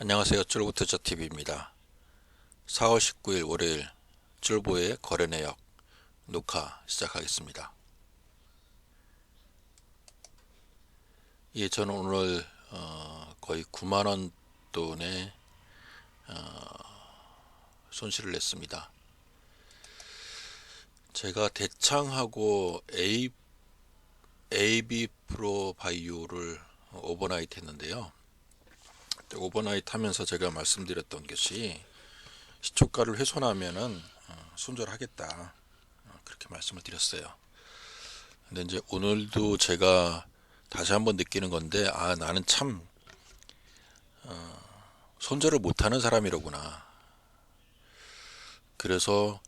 안녕하세요. 쫄부터 저 TV입니다. 4월 19일 월요일 쫄보의 거래 내역 녹화 시작하겠습니다. 예, 저는 오늘 어, 거의 9만 원 돈의 어, 손실을 냈습니다. 제가 대창하고 A AB 프로 바이오를 오버나이트 했는데요. 오버나이트 하면서 제가 말씀드렸던 것이 시초가를 훼손하면은 어, 손절하겠다 어, 그렇게 말씀을 드렸어요. 근데 이제 오늘도 제가 다시 한번 느끼는 건데 아 나는 참 어, 손절을 못하는 사람이로구나. 그래서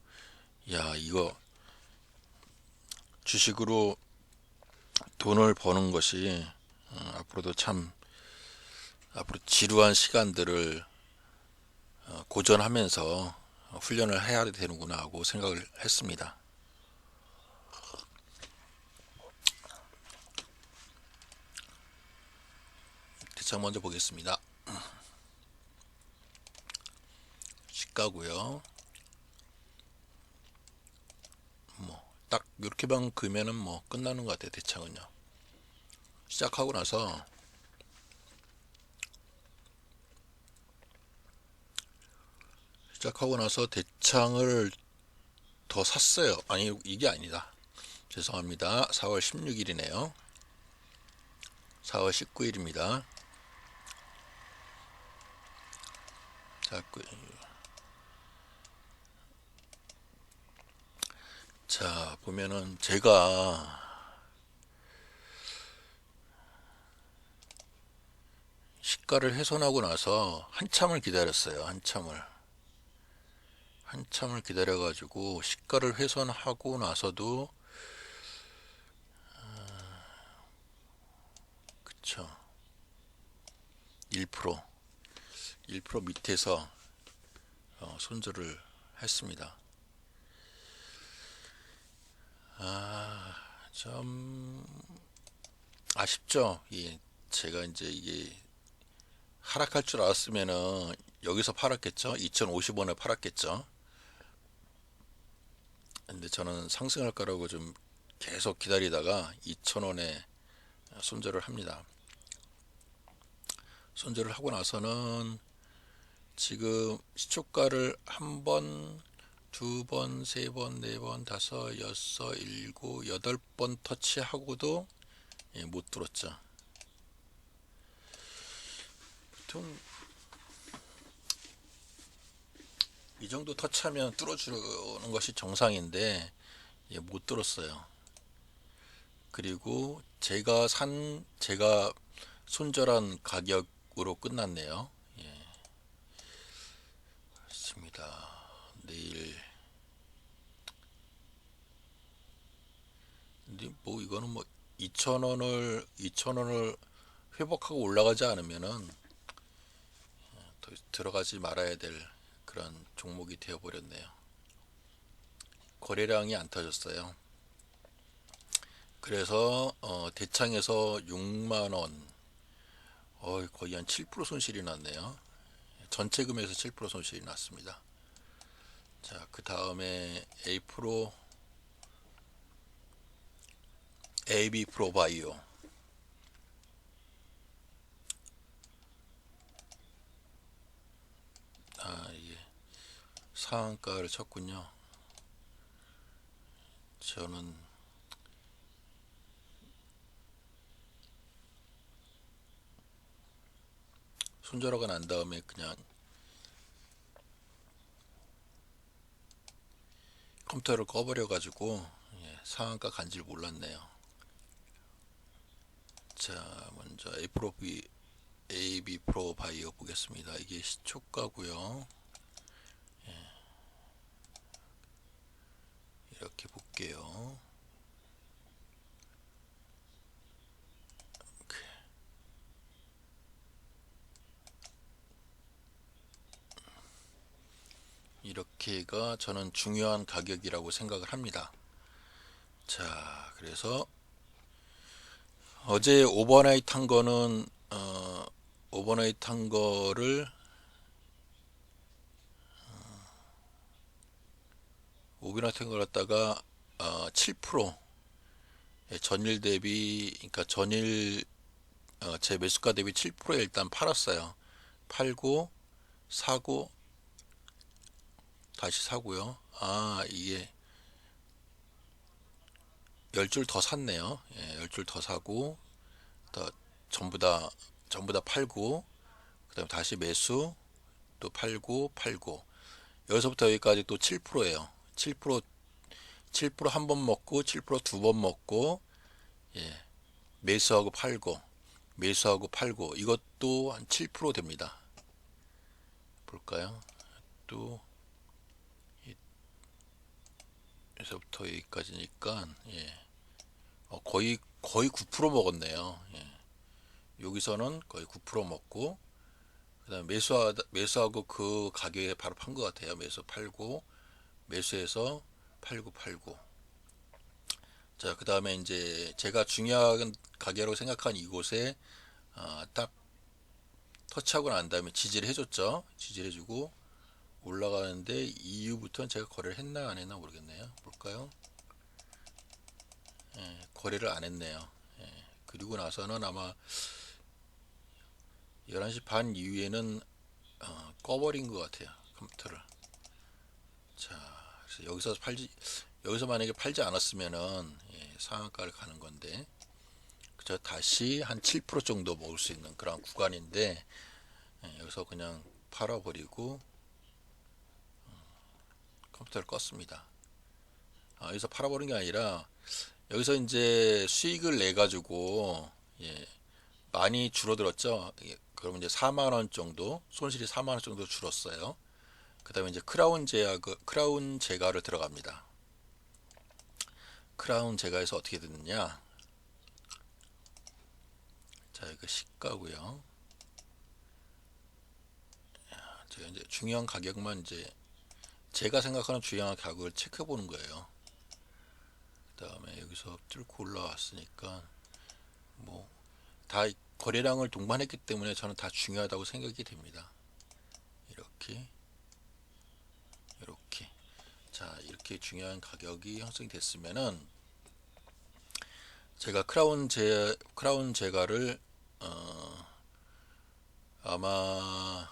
야 이거 주식으로 돈을 버는 것이 어, 앞으로도 참 앞으로 지루한 시간들을 어, 고전하면서 훈련을 해야 되는구나 하고 생각을 했습니다. 대창 먼저 보겠습니다. 시가고요. 뭐 딱 이렇게만 그면은 뭐 끝나는 것 같아요. 대창은요. 시작하고 나서 시작하고 나서 대창을 더 샀어요. 아니 이게 아니다. 죄송합니다. 4월 16일이네요. 4월 19일입니다. 자, 그, 자 보면은 제가 시가를 훼손하고 나서 한참을 기다렸어요. 한참을. 한참을 기다려가지고 시가를 훼손하고 나서도 어, 그쵸 1% 1% 밑에서 어, 손절을 했습니다. 아, 좀 아쉽죠. 예, 제가 이제 이게 하락할 줄 알았으면은 여기서 팔았겠죠. 2,050원에 팔았겠죠. 근데 저는 상승할 거라고 좀 계속 기다리다가 2,000원에 손절을 합니다. 손절을 하고 나서는 지금 시초가를 한 번, 두 번, 세 번, 네 번, 다섯, 여섯, 일곱, 여덟 번 터치하고도 예, 못 들었죠. 보통 이 정도 터치하면 뚫어주는 것이 정상인데 예, 못 들었어요. 그리고 제가 산 제가 손절한 가격으로 끝났네요. 예. 그렇습니다. 내일 근데 뭐 이거는 뭐 2,000원을 2,000원을 회복하고 올라가지 않으면은 더 들어가지 말아야 될 그런 종목이 되어버렸네요. 거래량이 안 터졌어요. 그래서 어, 대창에서 6만 원, 어, 거의 한 7% 손실이 났네요. 전체 금액에서 7% 손실이 났습니다. 자, 그 다음에 A 프로, AB 프로 바이오. 아, 상한가를 쳤군요. 저는 손절하고 난 다음에 그냥 컴퓨터를 꺼버려 가지고 예, 상한가 간지를 몰랐네요. 자, 먼저 A 프로 B AB 프로 바이오 보겠습니다. 이게 시초가고요. 이렇게 볼게요. 이렇게가 저는 중요한 가격이라고 생각을 합니다. 자, 그래서 어제 오버나이트 한 거는 어, 오버나이트 한 거를 오긴 같은 걸 갖다가 어, 7% 예, 전일 대비 그러니까 전일 어, 제 매수가 대비 7%에 일단 팔았어요. 팔고 사고 다시 사고요. 아 이게 열 줄 더 샀네요. 예, 열줄 더 사고 더 전부 다 전부 다 팔고 그다음에 다시 매수 또 팔고 팔고 여기서부터 여기까지 또 7%예요. 7% 7%한 번 먹고 7%두 번 먹고 예. 매수하고 팔고 매수하고 팔고 이것도 한 7% 됩니다. 볼까요? 또 이- 여기서부터 여기까지니까 예. 어, 거의 거의 9% 먹었네요. 예. 여기서는 거의 9% 먹고 그다음 매수하 매수하고 그 가격에 바로 판 것 같아요. 매수 팔고 매수해서 팔고 팔고 자 그 다음에 이제 제가 중요한 가격으로 생각한 이곳에 아, 딱 터치하고 난 다음에 지지를 해줬죠. 지지를 해주고 올라가는데 이후부터는 제가 거래를 했나 안 했나 모르겠네요. 볼까요? 예, 거래를 안 했네요. 예, 그리고 나서는 아마 11시 반 이후에는 어, 꺼버린 것 같아요. 컴퓨터를. 자, 그래서 여기서 팔지 여기서 만약에 팔지 않았으면은 예, 상한가를 가는 건데 그저 다시 한 7% 정도 먹을 수 있는 그런 구간인데 예, 여기서 그냥 팔아버리고 음, 컴퓨터를 껐습니다. 아, 여기서 팔아버린 게 아니라 여기서 이제 수익을 내 가지고 예, 많이 줄어들었죠. 예, 그러면 이제 4만 원 정도 손실이 4만 원 정도 줄었어요. 그 다음에 이제 크라운 제가 크라운 제가를 들어갑니다. 크라운 제가에서 어떻게 됐느냐? 자, 이거 시가고요. 제가 이제 중요한 가격만 이제 제가 생각하는 중요한 가격을 체크해 보는 거예요. 그 다음에 여기서 뚫고 올라왔으니까 뭐 다 거래량을 동반했기 때문에 저는 다 중요하다고 생각이 됩니다. 이렇게 자 이렇게 중요한 가격이 형성이 됐으면은 제가 크라운 제 크라운 제가를 어 아마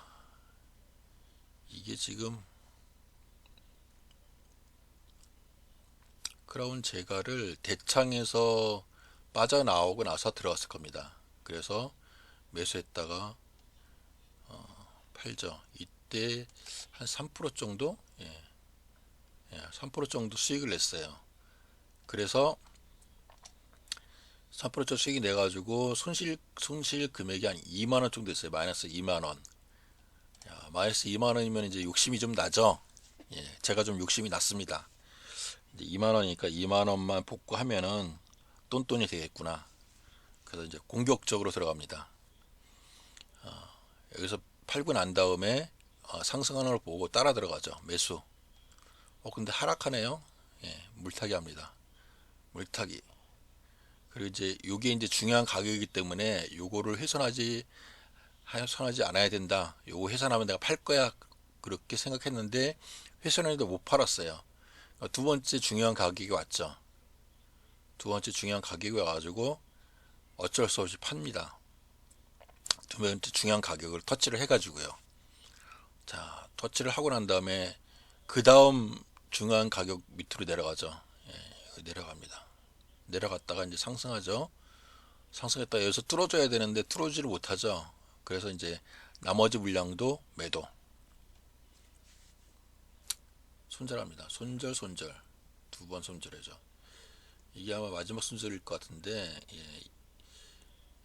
이게 지금 크라운 제가를 대창에서 빠져나오고 나서 들어갔을 겁니다. 그래서 매수했다가 어, 팔죠. 이때 한 3% 정도 예. 예, 3% 정도 수익을 냈어요. 그래서 3% 정도 수익이 내 가지고 손실 손실 금액이 한 2만 원 정도 됐어요. 마이너스 2만 원. 야, 마이너스 2만 원이면 이제 욕심이 좀 나죠. 예, 제가 좀 욕심이 났습니다. 이제 2만 원이니까 2만 원만 복구하면은 똔똔이 되겠구나. 그래서 이제 공격적으로 들어갑니다. 어, 여기서 팔고 난 다음에 어, 상승하는 걸 보고 따라 들어가죠. 매수. 어 근데 하락하네요. 예, 물타기 합니다. 물타기. 그리고 이제 요게 이제 중요한 가격이기 때문에 요거를 훼손하지 훼손하지 않아야 된다. 요거 훼손하면 내가 팔 거야. 그렇게 생각했는데 훼손해도 못 팔았어요. 어, 두 번째 중요한 가격이 왔죠. 두 번째 중요한 가격이 와가지고 어쩔 수 없이 팝니다. 두 번째 중요한 가격을 터치를 해가지고요. 자, 터치를 하고 난 다음에 그 다음 중요한 가격 밑으로 내려가죠. 예, 내려갑니다. 내려갔다가 이제 상승하죠. 상승했다 여기서 뚫어줘야 되는데 뚫어주지를 못하죠. 그래서 이제 나머지 물량도 매도. 손절합니다. 손절, 손절. 두 번 손절해죠. 이게 아마 마지막 손절일 것 같은데, 예,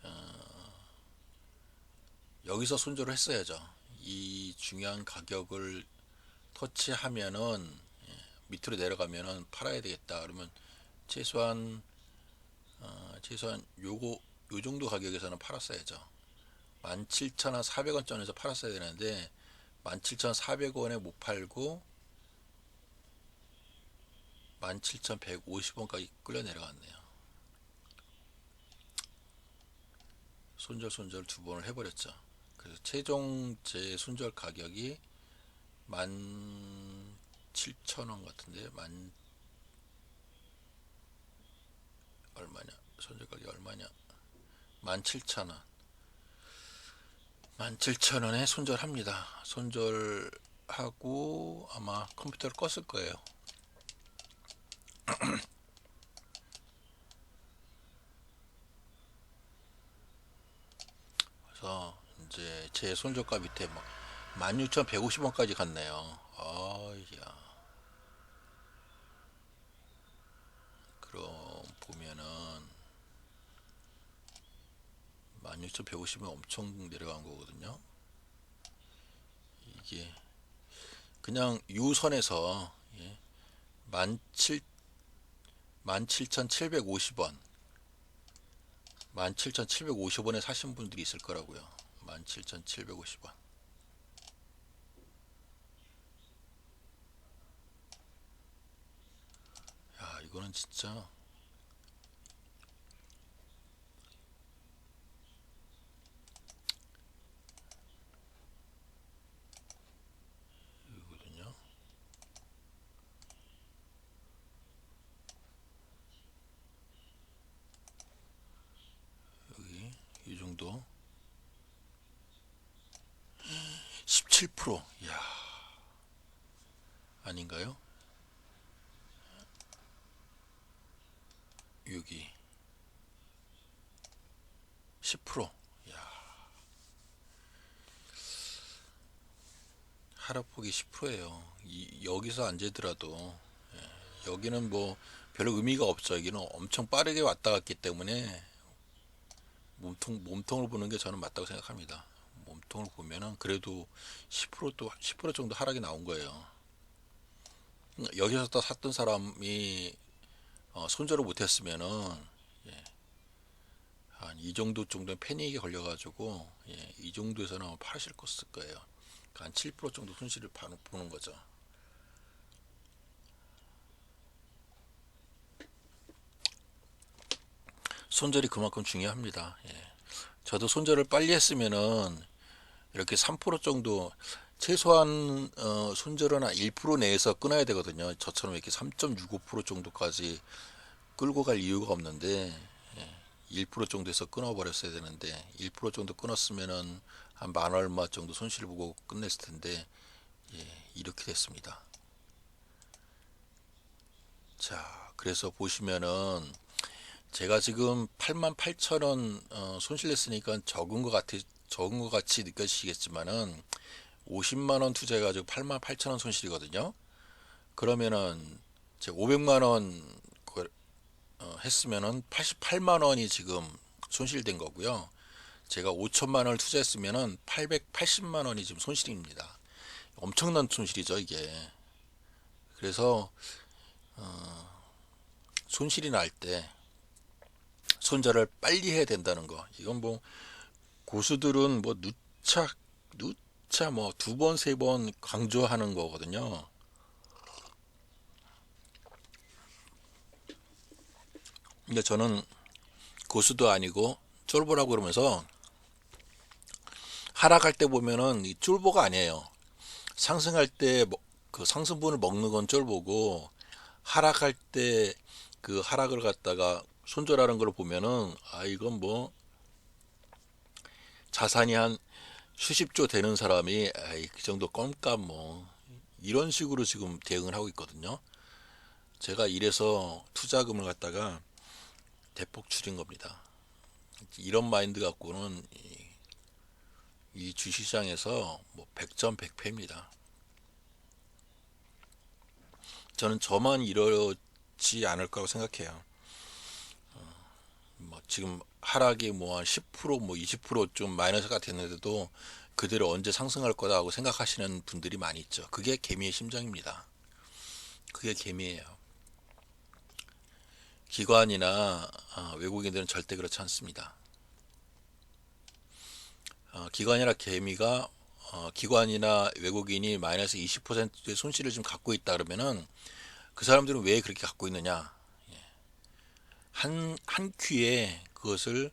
어, 여기서 손절을 했어야죠. 이 중요한 가격을 터치하면은 예, 밑으로 내려가면은 팔아야 되겠다. 그러면 최소한 어, 최소한 요거 요 정도 가격에서는 팔았어야죠. 17,400원 전에서 팔았어야 되는데 17,400원에 못 팔고 17,150원까지 끌려 내려갔네요. 손절 손절 두 번을 해버렸죠. 그래서 최종 제 손절 가격이 만 17,000원 같은데 만 얼마냐? 손절 가격 얼마냐? 17,000원. 17,000원에 손절합니다. 손절하고 아마 컴퓨터를 껐을 거예요. 그래서 이제 제 손절가 밑에 막 16,150원까지 갔네요. 아야. 그럼 보면은 16,150원 엄청 내려간 거거든요. 이게 그냥 유선에서 예, 17 17,750원 17,750원에 사신 분들이 있을 거라고요. 17,750원. 야, 이거는 진짜 이거거든요. 여기 이 정도 17%야 아닌가요? 여기 10%야 하락폭이 10%예요. 이, 여기서 안 재더라도 예, 여기는 뭐별 의미가 없죠. 여기는 엄청 빠르게 왔다 갔기 때문에 몸통 몸통을 보는 게 저는 맞다고 생각합니다. 몸통을 보면은 그래도 10%또 10% 정도 하락이 나온 거예요. 여기서 또 샀던 사람이 어, 손절을 못했으면은 예, 한이 정도 정도의 패닉에 걸려가지고 예, 이 정도에서는 팔으실 것을 거예요. 그러니까 한 7% 정도 손실을 봐- 보는 거죠. 손절이 그만큼 중요합니다. 예. 저도 손절을 빨리 했으면은 이렇게 3% 정도 최소한 어, 손절은 한 1% 내에서 끊어야 되거든요. 저처럼 이렇게 3.65% 정도까지 끌고 갈 이유가 없는데 예, 1% 정도에서 끊어버렸어야 되는데 1% 정도 끊었으면은 한 만 얼마 정도 손실 보고 끝냈을 텐데 예, 이렇게 됐습니다. 자, 그래서 보시면은 제가 지금 88,000원 어, 손실 냈으니까 적은 것 같이 적은 것 같이 느껴지시겠지만은 50만 원 투자해가지고 88,000원 손실이거든요. 그러면은 제 500만 원 그- 어, 했으면은 88만 원이 지금 손실된 거고요. 제가 5천만 원을 투자했으면은 880만 원이 지금 손실입니다. 엄청난 손실이죠, 이게. 그래서 손실이 날 때 손절을 빨리 해야 된다는 거. 이건 뭐 고수들은 뭐 누차 누 차뭐두 번 세 번 강조하는 거거든요. 근데 저는 고수도 아니고 쫄보라고 그러면서 하락할 때 보면은 이 쫄보가 아니에요. 상승할 때 그 상승분을 먹는 건 쫄보고 하락할 때 그 하락을 갖다가 손절하는 걸 보면은 아 이건 뭐 자산이 한 수십조 되는 사람이 아이 그 정도 껌값 뭐 이런 식으로 지금 대응을 하고 있거든요. 제가 이래서 투자금을 갖다가 대폭 줄인 겁니다. 이런 마인드 갖고는 이, 이 주시장에서 뭐 100점 100패입니다. 저는 저만 이러지 않을 거라고 생각해요. 뭐 지금 하락이 뭐 한 10%뭐 20%좀 마이너스가 됐는데도 그대로 언제 상승할 거다고 생각하시는 분들이 많이 있죠. 그게 개미의 심정입니다. 그게 개미예요. 기관이나 어, 외국인들은 절대 그렇지 않습니다. 어, 기관이나 개미가 어, 기관이나 외국인이 마이너스 20%의 손실을 지금 갖고 있다 그러면은 그 사람들은 왜 그렇게 갖고 있느냐? 한, 한 큐에 그것을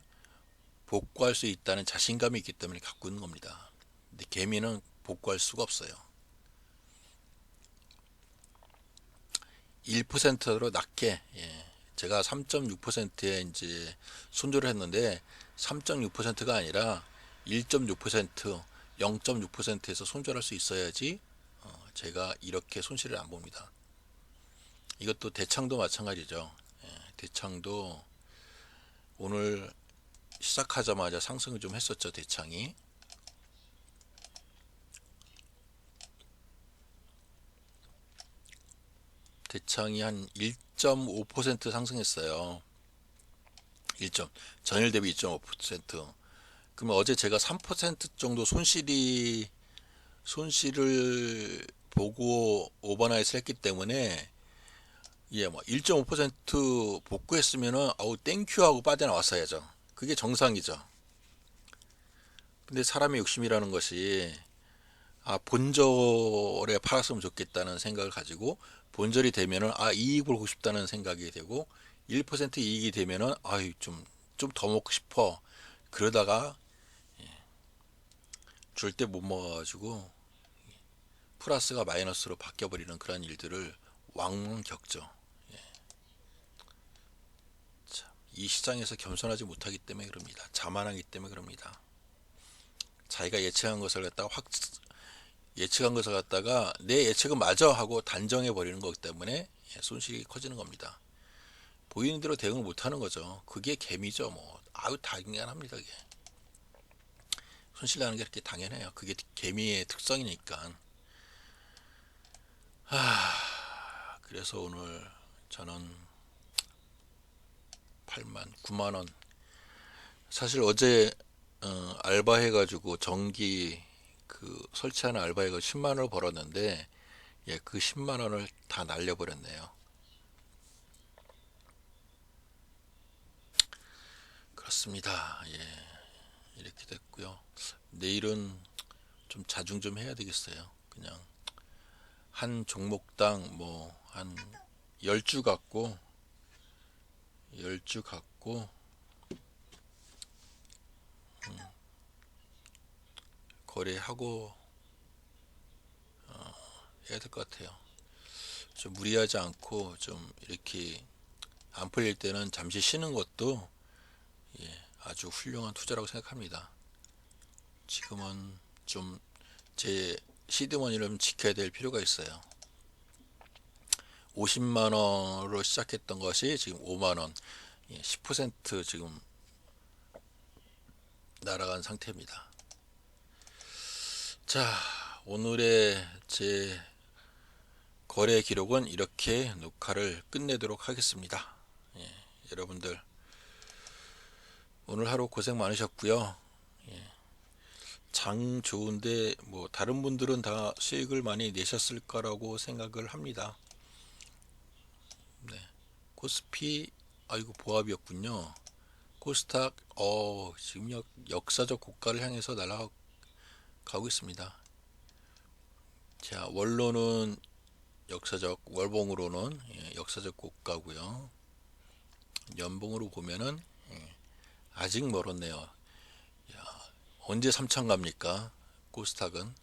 복구할 수 있다는 자신감이 있기 때문에 갖고 있는 겁니다. 근데 개미는 복구할 수가 없어요. 1%로 낮게 예, 제가 3.6%에 이제 손절을 했는데 3.6%가 아니라 1.6% 0.6%에서 손절할 수 있어야지 어, 제가 이렇게 손실을 안 봅니다. 이것도 대창도 마찬가지죠. 예, 대창도 오늘 시작하자마자 상승을 좀 했었죠. 대창이. 대창이 한 1.5% 상승했어요. 1점 전일 대비 2.5%. 그러면 어제 제가 3% 정도 손실이 손실을 보고 오버나이트를 했기 때문에 예, 뭐 1.5% 복구했으면은 아우 땡큐 하고 빠져나왔어야죠. 그게 정상이죠. 근데 사람의 욕심이라는 것이 아 본절에 팔았으면 좋겠다는 생각을 가지고 본절이 되면은 아 이익을 보고 싶다는 생각이 되고 1% 이익이 되면은 아유 좀 좀 더 먹고 싶어 그러다가 줄때 못 먹어가지고 플러스가 마이너스로 바뀌어버리는 그런 일들을 왕왕 겪죠. 예. 참, 이 시장에서 겸손하지 못하기 때문에 그럽니다. 자만하기 때문에 그럽니다. 자기가 예측한 것을 갖다가 확 예측한 것을 갖다가 내 예측은 맞아 하고 단정해 버리는 거기 때문에 예, 손실이 커지는 겁니다. 보이는 대로 대응을 못하는 거죠. 그게 개미죠. 뭐 아유 당연합니다. 그게 손실 나는 게 그렇게 당연해요. 그게 개미의 특성이니까. 하, 그래서 오늘 저는 8만 9만 원. 사실 어제 어, 알바해 가지고 전기 그 설치하는 알바해가 10만 원을 벌었는데 예, 그 10만 원을 다 날려 버렸네요. 그렇습니다. 예, 이렇게 됐고요. 내일은 좀 자중 좀 해야 되겠어요. 그냥 한 종목당 뭐 한 10주 갖고 10주 갖고 음, 거래하고 어, 해야 될 것 같아요. 좀 무리하지 않고 좀 이렇게 안 풀릴 때는 잠시 쉬는 것도 예, 아주 훌륭한 투자라고 생각합니다. 지금은 좀 제 시드머니를 좀 지켜야 될 필요가 있어요. 50만 원으로 시작했던 것이 지금 5만 원, 예, 10% 지금 날아간 상태입니다. 자, 오늘의 제 거래 기록은 이렇게 녹화를 끝내도록 하겠습니다. 예, 여러분들 오늘 하루 고생 많으셨고요. 예, 장 좋은데 뭐 다른 분들은 다 수익을 많이 내셨을 거라고 생각을 합니다. 네. 코스피 아이고 보합이었군요. 코스닥 어 지금 역, 역사적 고가를 향해서 날아가고 있습니다. 자 원로는 역사적 월봉으로는 예, 역사적 고가고요. 연봉으로 보면은 예, 아직 멀었네요. 야, 언제 3천 갑니까? 코스닥은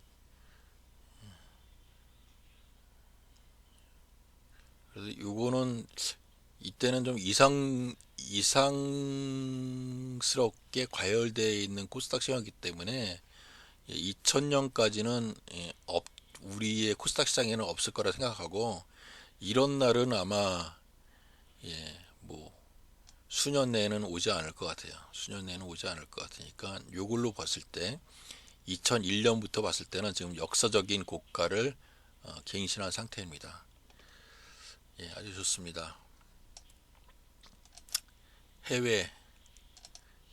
그래서 요거는 이때는 좀 이상 이상스럽게 과열되어 있는 코스닥 시장이기 때문에 2000년까지는 업, 우리의 코스닥 시장에는 없을 거라 생각하고 이런 날은 아마 예, 뭐 수년 내에는 오지 않을 것 같아요. 수년 내에는 오지 않을 것 같으니까 요걸로 봤을 때 2001년부터 봤을 때는 지금 역사적인 고가를 어, 갱신한 상태입니다. 예, 아주 좋습니다. 해외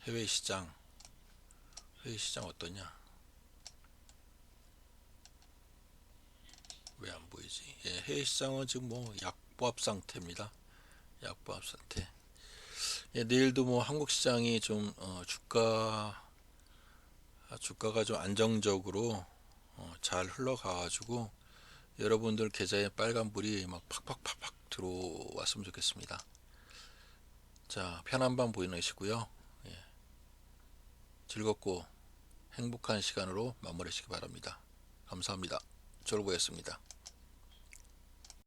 해외 시장 해외 시장 어떠냐? 왜 안 보이지? 예, 해외 시장은 지금 뭐 약보합 상태입니다. 약보합 상태. 예, 내일도 뭐 한국 시장이 좀 어, 주가 주가가 좀 안정적으로 어, 잘 흘러가가지고 여러분들 계좌에 빨간 불이 막 팍팍팍팍 들어왔으면 좋겠습니다. 자, 편한 밤 보내시고요. 예. 즐겁고 행복한 시간으로 마무리하시기 바랍니다. 감사합니다. 졸보였습니다.